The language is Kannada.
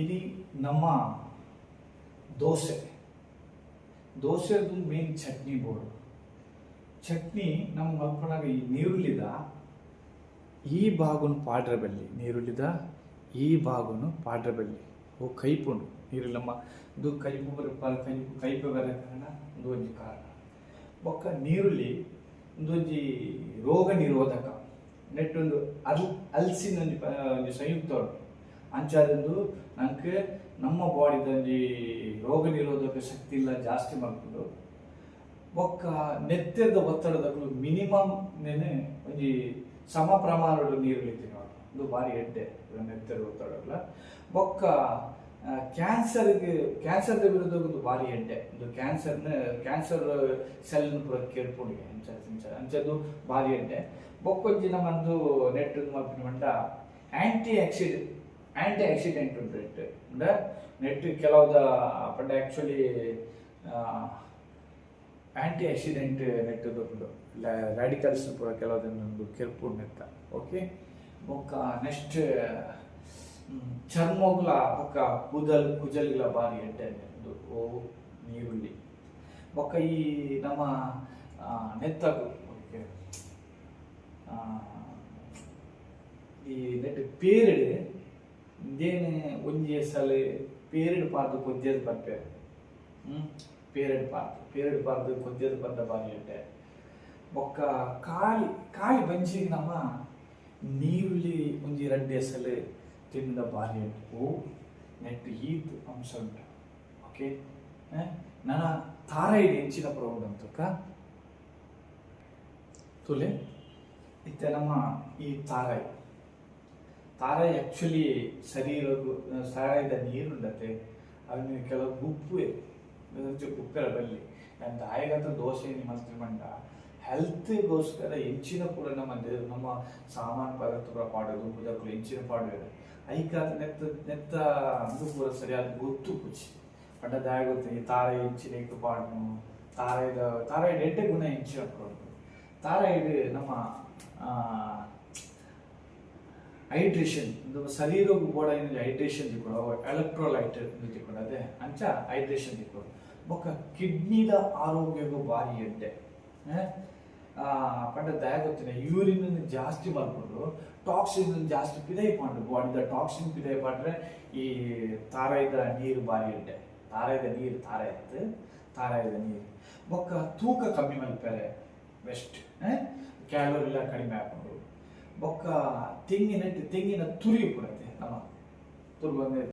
ఇది ನಮ್ಮ ದೋಸೆ. ದೋಸೆದು ಮೇನ್ ಚಟ್ನಿ ಬೋರ್ಡು. ಚಟ್ನಿ ನಮ್ಮ ಮಲ್ಕೊಂಡಾಗ ಈ ನೀರುಳ್ಳಿದ, ಈ ಭಾಗನು ಪಾಡ್ರ ಬೆಲ್ಲಿ ನೀರುಳ್ಳಿದ, ಈ ಭಾಗನು ಪಾಡ್ರ ಬೆಲ್ಲಿ ಓ, ಕೈಪುಂಡು. ನೀರುಳ್ಳಿ ನಮ್ಮ ಇದು ಕೈಪು ಬರ ಕೈ ಕೈಪು ಬರೋ ಕಾರಣ ಒಂದು ಕಾರಣ. ಬೊಕ್ಕ ನೀರುಳ್ಳಿ ಒಂದೊಂಜಿ ರೋಗ ನಿರೋಧಕ. ನೆಟ್ಟೊಂದು ಅಲ್ ಅಲ್ಸಿನ ಸಂಯುಕ್ತ ಉಂಟು. ಅಂಚಾದೊಂದು ನನಗೆ ನಮ್ಮ ಬಾಡಿದಲ್ಲಿ ರೋಗ ನಿರೋಧಕ ಶಕ್ತಿ ಇಲ್ಲ ಜಾಸ್ತಿ ಮಾಡ್ಕೊಂಡು ಬೊಕ್ಕ ನೆತ್ತದ ಒತ್ತಡದಗಳು ಮಿನಿಮಮ್ ನೆನೆ ಒಂಜಿ ಸಮ ಪ್ರಮಾಣದ ನೀರು ತಿನ್ನೋದು ಇದು ಭಾರಿ ಎಡ್ಡೆ ನೆತ್ತದ ಒತ್ತಡಗಳ ಬೊಕ್ಕ ಕ್ಯಾನ್ಸರ್ಗೆ ಕ್ಯಾನ್ಸರ್ದ ವಿರುದ್ಧ ಒಂದು ಭಾರಿ ಎಡ್ಡೆ. ಇದು ಕ್ಯಾನ್ಸರ್ನ ಕ್ಯಾನ್ಸರ್ ಸೆಲ್ ಪೂರ ಕೇಳ್ಕೊಂಡು ಅಂಚ ಅಂಚ ಅಂಚದು ಭಾರಿ ಎಡ್ಡೆ. ಬೊಕ್ಕೊಂಜಿ ನಮ್ಮಂದು ನೆಟ್ ಮಲ್ಪಿನ ಮಂಡ ಆಂಟಿ ಆಕ್ಸಿಡೆಂಟ್ ಆಂಟಿ ಆಕ್ಸಿಡೆಂಟ್ ಉಂಟು ನೆಟ್ ಅಂದರೆ ನೆಟ್ ಕೆಲವುದ ಪಂಡ ಆ್ಯಕ್ಚುಲಿ ಆ್ಯಂಟಿ ಆಕ್ಸಿಡೆಂಟ್ ನೆಟ್ ಉಂಟು. ರ್ಯಾಡಿಕಲ್ಸ್ ಪೂರ ಕೆಲವೊಂದು ಕೆರ್ಪು ನೆತ್ತ ಓಕೆ ಬೊಕ್ಕ ನೆಕ್ಸ್ಟ್ ಚರ್ಮೋಗ್ಲ ಬೊಕ್ಕ ಕೂದಲ್, ಕುಜಲ್ಗಳ ಬಾರಿ ಎಡ್ಡೆ ಓ, ನೀರುಳ್ಳಿ. ಬೊಕ್ಕ ಈ ನಮ್ಮ ನೆತ್ತಗು ಓಕೆ ಈ ನೆಟ್ ಪೇರಡ್ ಇದೇನು ಒಂಜಿ ಸಲ ಪೇರಿಡ್ ಪಾರ್ದು ಕೊಜ್ಜೆದು ಬರ್ಪೇರು ಹ್ಮ್? ಪೇರಿಡ್ ಪಾರ್ದು. ಪೇರಿಡ್ ಪಾರ್ದು ಕೊಜ್ಜೆದು ಬಂದ ಬಾರಿ ಎಡ್ಡೆ ಒಕ್ಕ ಕಾಲಿ ಕಾಲಿ ಬಂಜಿಗೆ ನಮ್ಮ ನೀರುಳ್ಳಿ ಒಂಜಿ ರಡ್ಡೆ ಸಲ ತಿಂದ ಬಾರಿ ಓ, ನೆಟ್ ಈದ್ ಅಂಶ ಉಂಟು. ಓಕೆ ನನ್ನ ತಾರೈಡ್ ಹೆಂಚಿನ ಪ್ರೌಢ ಅಂತಕ್ಕ ತುಲೆ? ಇತ್ತೆ ನಮ್ಮ ಈ ತಾರಾಯಿ ತಾರಾಯಿ ಆ್ಯಕ್ಚುಲಿ ಶರೀರ ಸಾರಾಯಿದ ನೀರುಂಡತೆ ಅದನ್ನ ಕೆಲವು ಉಪ್ಪು ಉಪ್ಪೆಲ್ಲ ಬಲ್ಲಿ. ನನ್ನ ತಾಯಿಗಂತ ದೋಸೆ ನಿಮ್ಮ ಮಂಡ ಹೆಲ್ತ್ಗೋಸ್ಕರ ಹೆಂಚಿನ ಕೂಡ ನಮ್ಮ ನಮ್ಮ ಸಾಮಾನು ಪದಾರ್ಥ ಕೂಡ ಪಾಡೋದು ಬುಧಕ್ಕೂ ಹೆಂಚಿನ ಪಾಡುವೆ ಐಕಾದ ನೆತ್ತ ನೆತ್ತ ಅಂದು ಪೂರ ಸರಿಯಾದ ಗೊತ್ತು ಕುಚಿ ಪಂಡ ದಾಯ ಗೊತ್ತು, ಈ ತಾರಾಯಿ ಹೆಂಚಿನ ಇಟ್ಟು ಪಾಡ್ನು? ತಾರಾಯಿದ ತಾರಾಯಿಡ್ ಎಡ್ಡೆ ಗುಣ ಹೆಂಚಿನ ಕೊಡೋದು ತಾರಾಯಿಡ್ ನಮ್ಮ ಹೈಡ್ರೇಷನ್ ಶರೀರ ಏನಿಲ್ಲ ಹೈಡ್ರೇಷನ್ ತಿಕ್ಕೊಡು ಎಲೆಕ್ಟ್ರೋಲೈಟ್ ತಿಕ್ಕೊಡು ಅದೇ ಅಂಚ ಹೈಡ್ರೇಷನ್ ತಿಕ್ಕೊಡು ಬೊಕ್ಕ ಕಿಡ್ನಿದ ಆರೋಗ್ಯಗೂ ಭಾರಿ ಎಡ್ಡೆ. ಪಂಡ ದಯ ಗೊತ್ತಿನ ಯೂರಿನ್ ಜಾಸ್ತಿ ಮಾಡ್ಕೊಂಡು ಟಾಕ್ಸಿನ್ ಜಾಸ್ತಿ ಪಿದೈ ಪಾಂಡು ಬಾಡಿದ ಟಾಕ್ಸಿನ್ ಪಿದೈ ಪಂಡ್ರೆ ಈ ತಾರಾಯ್ದ ನೀರು ಭಾರಿ ಎಡ್ಡೆ. ತಾರಾಯ್ದ ನೀರು ತಾರಾಯ್ತು ತಾರಾಯ್ದ ನೀರು. ಬೊಕ್ಕ ತೂಕ ಕಮ್ಮಿ ಮಲ್ಪಾರೆ ಬೆಸ್ಟ್ ಕ್ಯಾಲೋರಿ ಎಲ್ಲ ಕಡಿಮೆ ಹಾಕೊಂಡು ಬೊಕ್ಕ ತೆಂಗಿನ ತೆಂಗಿನ ತುರಿ ಕೊಡತ್ತೆ ನಮ್ಮ ತುರ್ಬಂದೆ